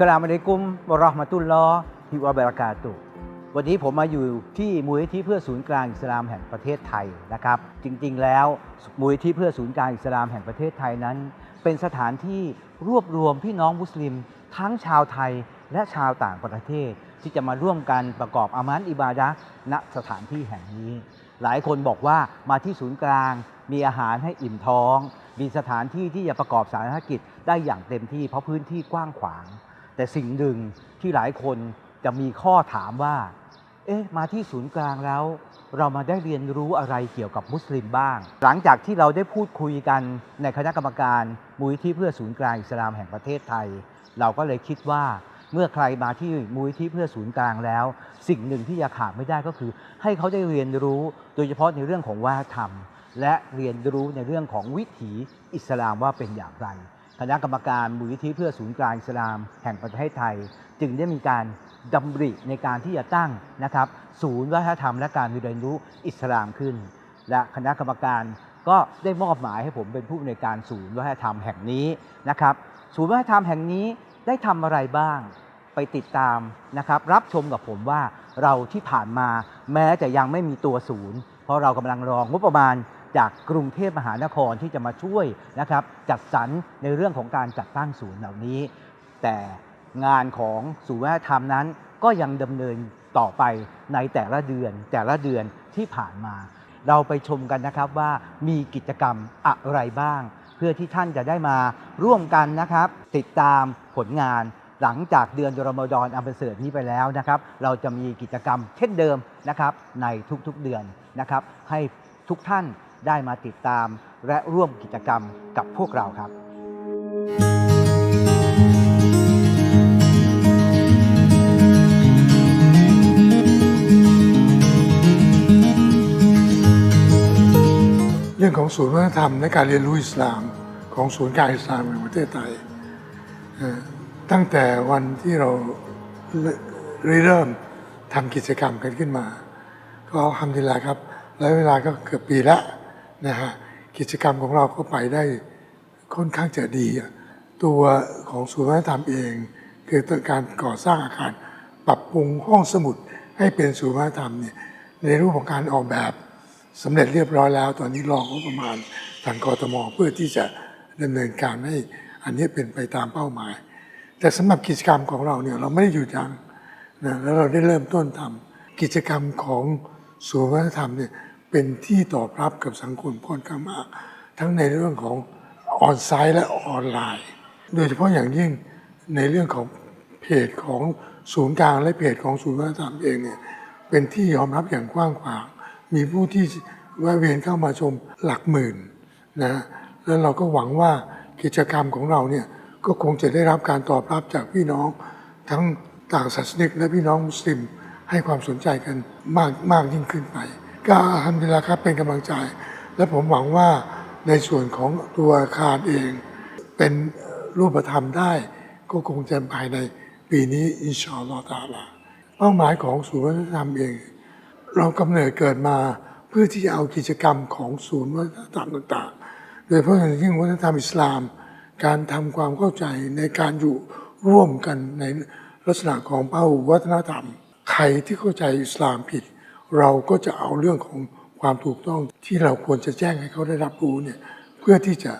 สลามอะลัยกุมวะเราะห์มะตุลลอฮิวะบรากาตุ วันนี้ผมมาอยู่ที่มูลนิธิเพื่อศูนย์กลางอิสลามแห่งประเทศไทยนะครับ จริงๆ แล้วมูลนิธิเพื่อศูนย์กลางอิสลามแห่งประเทศไทยนั้น เป็นสถานที่รวบรวมพี่น้องมุสลิม ทั้งชาวไทยและชาวต่างประเทศ ที่จะมาร่วมกันประกอบอามันอิบาดะณสถานที่แห่งนี้ หลายคนบอกว่ามาที่ศูนย์กลาง มีอาหารให้อิ่มท้อง มีสถานที่ที่จะประกอบสาธารณกิจได้อย่างเต็มที่เพราะพื้นที่กว้างขวาง แต่สิ่งหนึ่งที่หลายคนจะมีข้อถามว่า เอ๊ะ มาที่ศูนย์กลางแล้ว เรามาได้เรียนรู้อะไรเกี่ยวกับมุสลิมบ้าง หลังจากที่เราได้พูดคุยกันในคณะกรรมการมูลที่เพื่อศูนย์กลางอิสลามแห่งประเทศไทย เราก็เลยคิดว่าเมื่อใครมาที่มูลที่เพื่อศูนย์กลางแล้ว สิ่งหนึ่งที่จะขาดไม่ได้ก็คือ ให้เขาได้เรียนรู้โดยเฉพาะในเรื่องของวัฒนธรรม และเรียนรู้ในเรื่องของวิถีอิสลามว่าเป็นอย่างไร คณะกรรมการมูลนิธิเพื่อศูนย์กลางอิสลาม แห่งประเทศไทย จึงได้มีการดำริในการที่จะตั้งนะครับ ศูนย์วัฒนธรรมและการเรียนรู้อิสลามขึ้น และคณะกรรมการก็ได้มอบหมายให้ผมเป็นผู้อำนวยการศูนย์วัฒนธรรมแห่งนี้นะครับ ศูนย์วัฒนธรรมแห่งนี้ได้ทำอะไรบ้างไปติดตามนะครับ รับชมกับผมว่าเราที่ผ่านมาแม้จะยังไม่มีตัวศูนย์ เพราะเรากำลังรองงบประมาณ จากกรุงเทพมหานครที่จะมาช่วยนะครับจัดสรรในเรื่องของการจัดตั้งศูนย์เหล่านี้ แต่งานของศูนย์วัฒนธรรมนั้น ก็ยังดำเนินต่อไปในแต่ละเดือนแต่ละเดือนที่ผ่านมา เราไปชมกันนะครับว่ามีกิจกรรมอะไรบ้าง เพื่อที่ท่านจะได้มาร่วมกันนะครับ ติดตามผลงานหลังจากเดือนรอมฎอนอันประเสริฐนี้ไปแล้วนะครับ เราจะมีกิจกรรมเช่นเดิมนะครับในทุกๆเดือนนะครับ ให้ทุกท่าน ได้มาติดตาม และร่วมกิจกรรมกับพวกเราครับ เรื่องของศูนย์วัฒนธรรมและการเรียนรู้อิสลามของศูนย์การอิสลามแห่งประเทศไทย ตั้งแต่วันที่เราริเริ่มทำกิจกรรมกันขึ้นมา ก็ทำดีแลครับ แล้วเวลาก็เกือบปีแล้ว นะฮะกิจกรรมของเราก็ไปได้ค่อนข้างจะดี ตัวของศูนย์วัฒนธรรมเอง คือการก่อสร้างอาคาร ปรับปรุงห้องสมุดให้เป็นศูนย์วัฒนธรรมเนี่ยในรูปของการออกแบบสำเร็จเรียบร้อยแล้ว ตอนนี้รองบประมาณทางกรทมเพื่อที่จะดำเนินการให้อันนี้เป็นไปตามเป้าหมาย แต่สำหรับกิจกรรมของเราเนี่ยเราไม่ได้หยุดยั้งนะแล้วเราได้เริ่มต้นทำกิจกรรมของศูนย์วัฒนธรรมเนี่ย เป็นที่ตอบรับกับสังคมค่อนข้างมาก ทั้งในเรื่องของออนไซต์และออนไลน์ โดยเฉพาะอย่างยิ่งในเรื่องของเพจของศูนย์กลางและเพจของศูนย์วัฒนธรรมเองเนี่ยเป็นที่ยอมรับอย่างกว้างขวาง มีผู้ที่แวะเวียนเข้ามาชมหลักหมื่นนะแล้วเราก็หวังว่ากิจกรรมของเราเนี่ยก็คงจะได้รับการตอบรับจากพี่น้อง ทั้งต่างศาสนิกและพี่น้องมุสลิมให้ความสนใจกันมากมากยิ่งขึ้นไป ก็ทำดีแล้วครับเป็นกำลังใจ และผมหวังว่าในส่วนของตัวอาคารเอง เป็นรูปธรรมได้ ก็คงจะภายในปีนี้อินชาอัลลอฮฺตาลาเป้าหมายของศูนย์วัฒนธรรมเอง เรากำเนิดเกิดมาเพื่อที่จะเอากิจกรรมของศูนย์วัฒนธรรมต่างๆ โดยเฉพาะอย่างยิ่งวัฒนธรรมอิสลาม การทำความเข้าใจในการอยู่ร่วมกันในลักษณะของพหุวัฒนธรรม ใครที่เข้าใจอิสลามผิด เราก็จะเอาเรื่องของความถูกต้องที่เราควรจะแจ้งให้เขาได้รับรู้เนี่ยเพื่อที่จะ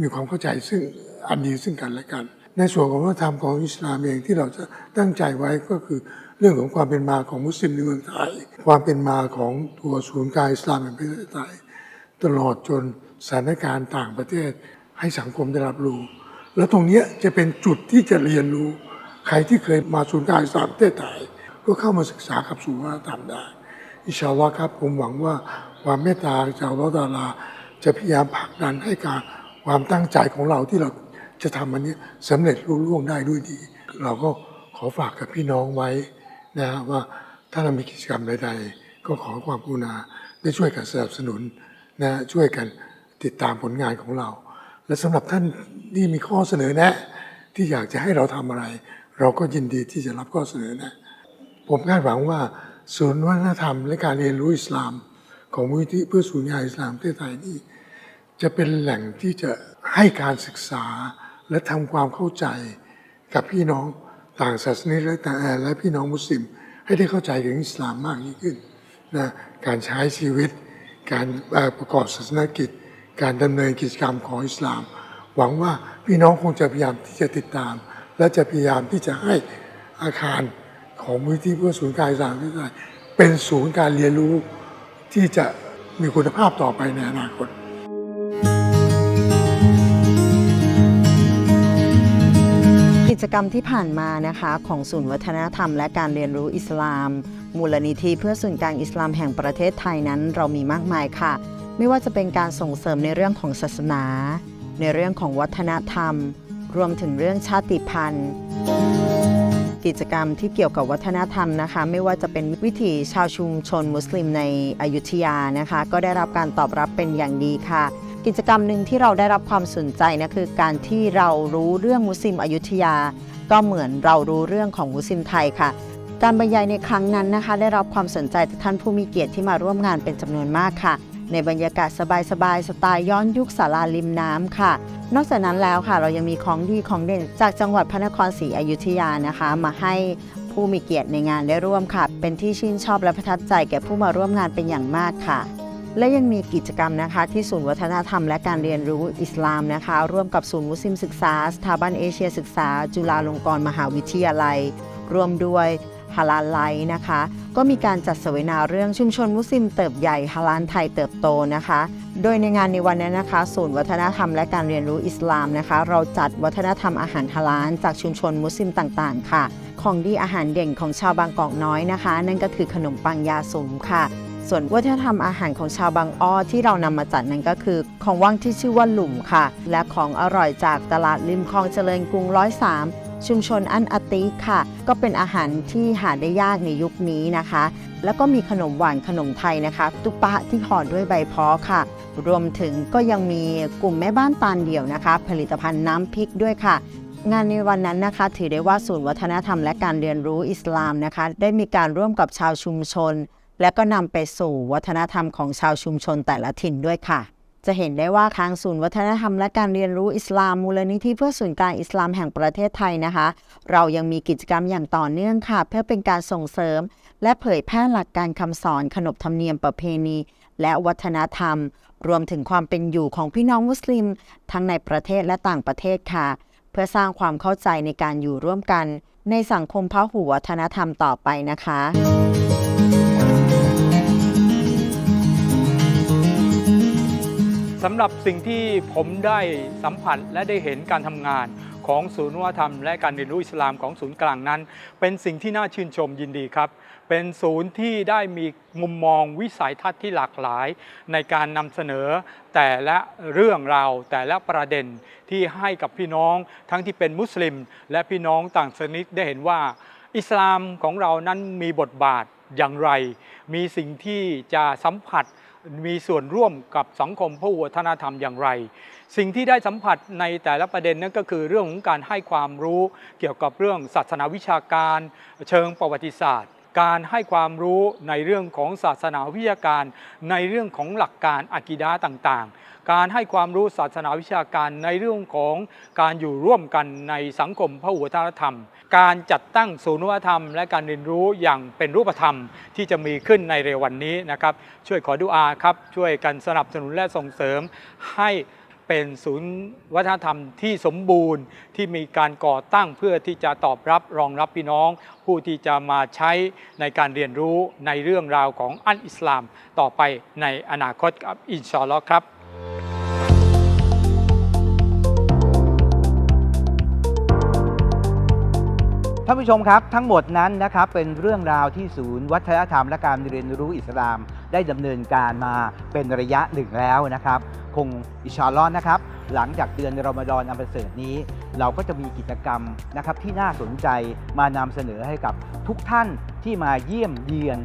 มีความเข้าใจซึ่งอันดีซึ่งกันและกัน ในส่วนของวัฒนธรรมของอิสลามเองที่เราจะตั้งใจไว้ก็คือเรื่องของความเป็นมาของมุสลิมในเมืองไทย ความเป็นมาของตัวศูนย์กลางอิสลามแห่งประเทศไทยตลอดจนสถานการณ์ต่างประเทศให้สังคมได้รับรู้ แล้วตรงนี้จะเป็นจุดที่จะเรียนรู้ ใครที่เคยมาศูนย์กลางอิสลามประเทศไทย ก็เข้ามาศึกษากับศูนย์วัฒนธรรมได้ อิชาลอครับผมหวังว่าความเมตตาจากอัลอตาลาจะพยายามผลักดันให้การความตั้งใจของเราที่เราจะทำอันนี้สำเร็จรุ่ล่วงได้ด้วยดี เราก็ขอฝากกับพี่น้องไว้นะว่าถ้าเรามีกิจกรรมใดๆ ก็ขอความกรุณาได้ช่วยกันสนับสนุนนะช่วยกันติดตามผลงานของเรา และสำหรับท่านที่มีข้อเสนอแนะ ที่อยากจะให้เราทำอะไร เราก็ยินดีที่จะรับข้อเสนอแนะ ผมคาดหวังว่าศูนย์วัฒนธรรม และการเรียนรู้อิสลาม ของมูลนิธิเพื่อศูนย์งานอิสลามประเทศไทยนี้จะเป็นแหล่งที่จะให้การศึกษาและทำความเข้าใจกับพี่น้องต่างศาสนาและต่างและพี่น้องมุสลิม ให้ได้เข้าใจถึงอิสลามมากยิ่งขึ้นนะการใช้ชีวิต การประกอบศาสนกิจ การดำเนินกิจกรรมของอิสลาม หวังว่าพี่น้องคงจะพยายามที่จะติดตาม และจะพยายามที่จะให้อาคาร ของมูลที่เพื่อศูนย์การอิสามที่ไทยเป็นศูนย์การเรียนรู้ที่จะมีคุณภาพต่อไปในอนาคตกิจกรรมที่ผ่านมานะคะของศูนย์วัฒนธรรม และการเรียนรู้อิสลาม มูลนิธิเพื่อศูนย์กลางอิสลามแห่งประเทศไทยนั้นเรามีมากมายค่ะ ไม่ว่าจะเป็นการส่งเสริมในเรื่องของศาสนา ในเรื่องของวัฒนธรรม รวมถึงเรื่องชาติพันธุ์ กิจกรรมที่เกี่ยวกับวัฒนธรรมนะคะ ไม่ว่าจะเป็นวิถีชาวชุมชนมุสลิมในอยุธยานะคะ ก็ได้รับการตอบรับเป็นอย่างดีค่ะ กิจกรรมหนึ่งที่เราได้รับความสนใจนะคือการที่เรารู้เรื่องมุสลิมอยุธยา ก็เหมือนเรารู้เรื่องของมุสลิมไทยค่ะ การบรรยายในครั้งนั้นนะคะ ได้รับความสนใจจากท่านผู้มีเกียรติที่มาร่วมงานเป็นจำนวนมากค่ะ ในบรรยากาศสบายๆสไตล์ย้อนยุคศาลาริมน้ำค่ะ นอกจากนั้นแล้วค่ะ เรายังมีของดีของเด่นจากจังหวัดพระนครศรีอยุธยานะคะ มาให้ผู้มีเกียรติในงานได้ร่วมค่ะ เป็นที่ชื่นชอบและประทับใจแก่ผู้มาร่วมงานเป็นอย่างมากค่ะและยังมีกิจกรรมนะคะที่ศูนย์วัฒนธรรมและการเรียนรู้อิสลามนะคะ ร่วมกับศูนย์มุสลิมศึกษา สถาบันเอเชียศึกษา จุฬาลงกรณ์มหาวิทยาลัย ร่วมด้วย ฮาลาลไลท์นะคะ ก็มีการจัดเสวนาเรื่องชุมชนมุสลิมเติบใหญ่ฮาลาลไทยเติบโตนะคะ โดยในงานในวันนั้นะคะ ศูนย์วัฒนธรรมและการเรียนรู้อิสลามนะคะ เราจัดวัฒนธรรมอาหารฮาลาลจากชุมชนมุสลิมต่างๆ ค่ะ ของดีอาหารเด่นของชาวบางกอกน้อยนะคะ นั่นก็คือขนมปังยาสุมค่ะส่วนวัฒนธรรมอาหารของชาวบางอ้อที่เรานำมาจัดนั้นก็คือ ของว่างที่ชื่อว่าหลุมค่ะ และของอร่อยจากตลาดริมคลองเจริญกรุงร้อยสาม ชุมชนอันอาติค่ะ ก็เป็นอาหารที่หาได้ยากในยุคนี้นะคะ แล้วก็มีขนมหวานขนมไทยนะคะตุปะที่ห่อด้วยใบเพาะค่ะ รวมถึงก็ยังมีกลุ่มแม่บ้านตาลเดี่ยวนะคะ ผลิตภัณฑ์น้ำพริกด้วยค่ะ งานในวันนั้นนะคะ ถือได้ว่าศูนย์วัฒนธรรมและการเรียนรู้อิสลามนะคะ ได้มีการร่วมกับชาวชุมชน และก็นำไปสู่วัฒนธรรมของชาวชุมชนแต่ละถิ่นด้วยค่ะ จะเห็นได้ว่าทางศูนย์วัฒนธรรมและการเรียนรู้อิสลามมูลนิธิเพื่อศูนย์กลางอิสลามแห่งประเทศไทยนะคะ เรายังมีกิจกรรมอย่างต่อเนื่องค่ะ เพื่อเป็นการส่งเสริม และเผยแพร่หลักการคำสอนขนบธรรมเนียมประเพณี และวัฒนธรรม รวมถึงความเป็นอยู่ของพี่น้องมุสลิม ทั้งในประเทศและต่างประเทศค่ะ เพื่อสร้างความเข้าใจในการอยู่ร่วมกัน ในสังคมพหุวัฒนธรรมต่อไปนะคะ สำหรับสิ่งที่ผมได้สัมผัสและได้เห็นการทำงานของศูนย์วัฒนธรรม และการเรียนรู้อิสลามของศูนย์กลางนั้น เป็นสิ่งที่น่าชื่นชมยินดีครับ เป็นศูนย์ที่ได้มีมุมมองวิสัยทัศน์ที่หลากหลาย ในการนำเสนอแต่ละเรื่องราวแต่ละประเด็นที่ให้กับพี่น้องทั้งที่เป็นมุสลิม และพี่น้องต่างศาสนิกได้เห็นว่า อิสลามของเรานั้นมีบทบาทอย่างไร มีสิ่งที่จะสัมผัส มีส่วนร่วมกับสังคมผู้วัฒนธรรมอย่างไร สิ่งที่ได้สัมผัสในแต่ละประเด็นนั่นก็คือเรื่องของการให้ความรู้ เกี่ยวกับเรื่องศาสนาวิชาการ เชิงประวัติศาสตร์ การให้ความรู้ในเรื่องของศาสนาวิชาการ ในเรื่องของหลักการอากิดาต่างๆ การให้ความรู้ศาสนาวิชาการในเรื่องของการอยู่ร่วมกันในสังคมพหุวัฒนธรรม การจัดตั้งศูนย์วัฒนธรรม และการเรียนรู้อย่างเป็นรูปธรรมที่จะมีขึ้นในเร็ววันนี้นะครับ ช่วยขอดุอาครับ ช่วยกันสนับสนุนและส่งเสริมให้เป็นศูนย์วัฒนธรรมที่สมบูรณ์ที่มีการก่อตั้งเพื่อที่จะตอบรับรองรับพี่น้อง ผู้ที่จะมาใช้ในการเรียนรู้ในเรื่องราวของอันอิสลามต่อไปในอนาคตครับอินชาอัลลอฮ์ครับ ท่านผู้ชมครับทั้งหมดนั้นนะครับเป็นเรื่องราวที่ศูนย์วัฒนธรรมและการเรียนรู้อิสลาม ได้ดำเนินการมาเป็นระยะหนึ่งแล้วนะครับ คงอิชาลอฮ์นะครับ หลังจากเดือนรอมฎอนอันประเสริฐนี้ เราก็จะมีกิจกรรมนะครับที่น่าสนใจมานำเสนอให้กับทุกท่านที่มาเยี่ยมเยียน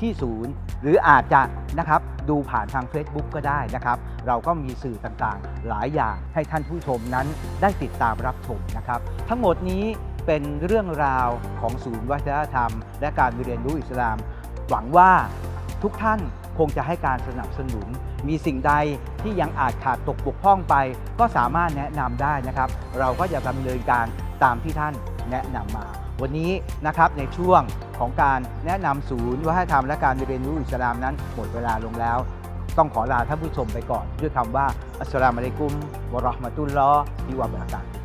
ที่ศูนย์ หรืออาจจะนะครับดูผ่านทาง Facebook ก็ได้นะครับ เราก็มีสื่อต่างๆ หลายอย่างให้ท่านผู้ชมนั้นได้ติดตามรับชมนะครับ ทั้งหมดนี้ เป็นเรื่องราวของศูนย์วัฒนธรรม และการเรียนรู้อิสลาม หวังว่าทุกท่านคงจะให้การสนับสนุน มีสิ่งใดที่ยังอาจขาดตกบกพร่องไป ก็สามารถแนะนำได้นะครับ เราก็จะดำเนินการตามที่ท่านแนะนำมา วันนี้นะครับในช่วงของการแนะนำศูนย์วัฒนธรรมและการเรียนรู้อิสลามนั้นหมดเวลาลงแล้ว ต้องขอลาท่านผู้ชมไปก่อน ด้วยคำว่าอัสสลามุอะลัยกุมวะเราะห์มะตุลลอฮิวะบะเราะกาตุ